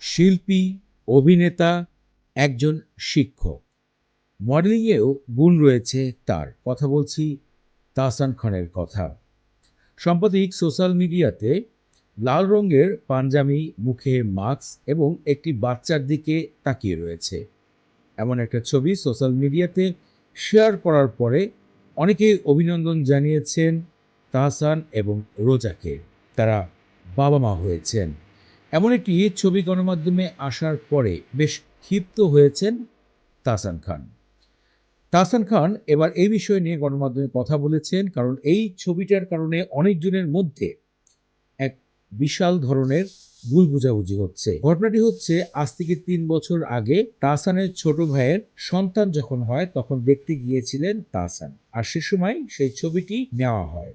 শিল্পী, অভিনেতা, একজন শিক্ষক। মডেলিংয়েও গুণ রয়েছে তার। কথা বলছি তাসান খানের কথা। সাম্প্রতিক সোশ্যাল মিডিয়াতে লাল রঙের পাঞ্জামি মুখে মাস্ক এবং একটি বাচ্চার দিকে তাকিয়ে রয়েছে। এমন একটা ছবি সোশ্যাল মিডিয়াতে শেয়ার করার পরে অনেকেই অভিনন্দন জানিয়েছেন তাহসান এবং রোজাকে তারা বাবা মা হয়েছেন। এমন একটি ছবি গণমাধ্যমে আসার পরে বেশ ক্ষিপ্ত হয়েছেন তাহসান খান। তাহসান খান এবার এই বিষয় নিয়ে গণমাধ্যমে কথা বলেছেন কারণ এই ছবিটার কারণে অনেকজনের মধ্যে এক বিশাল ধরনের ভুল বোঝাবুঝি হচ্ছে। ঘটনাটি হচ্ছে, আজ থেকে তিন বছর আগে তাহসানের ছোট ভাইয়ের সন্তান যখন হয়, তখন দেখতে গিয়েছিলেন তাহসান। আর সে সময় সেই ছবিটি নেওয়া হয়।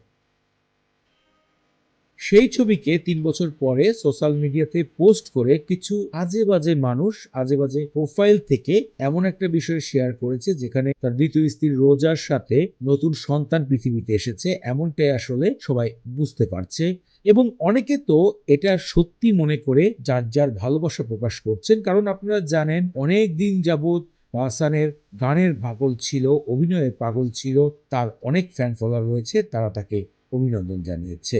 সেই ছবিকে তিন বছর পরে সোশ্যাল মিডিয়াতে পোস্ট করে কিছু আজে বাজে মানুষ আজে বাজে প্রোফাইল থেকে এমন একটা বিষয় শেয়ার করেছে যেখানে তার দ্বিতীয় স্ত্রী রোজার সাথে নতুন সন্তান পৃথিবীতে এসেছে। এমনটাই আসলে সবাই বুঝতে পারছে এবং অনেকে তো এটা সত্যি মনে করে যার যার ভালোবাসা প্রকাশ করছেন। কারণ আপনারা জানেন, অনেক দিন যাবৎ হাসানের গানের পাগল ছিল, অভিনয়ের পাগল ছিল, তার অনেক ফ্যান ফলোয়ার রয়েছে, তারা তাকে অভিনন্দন জানিয়েছে।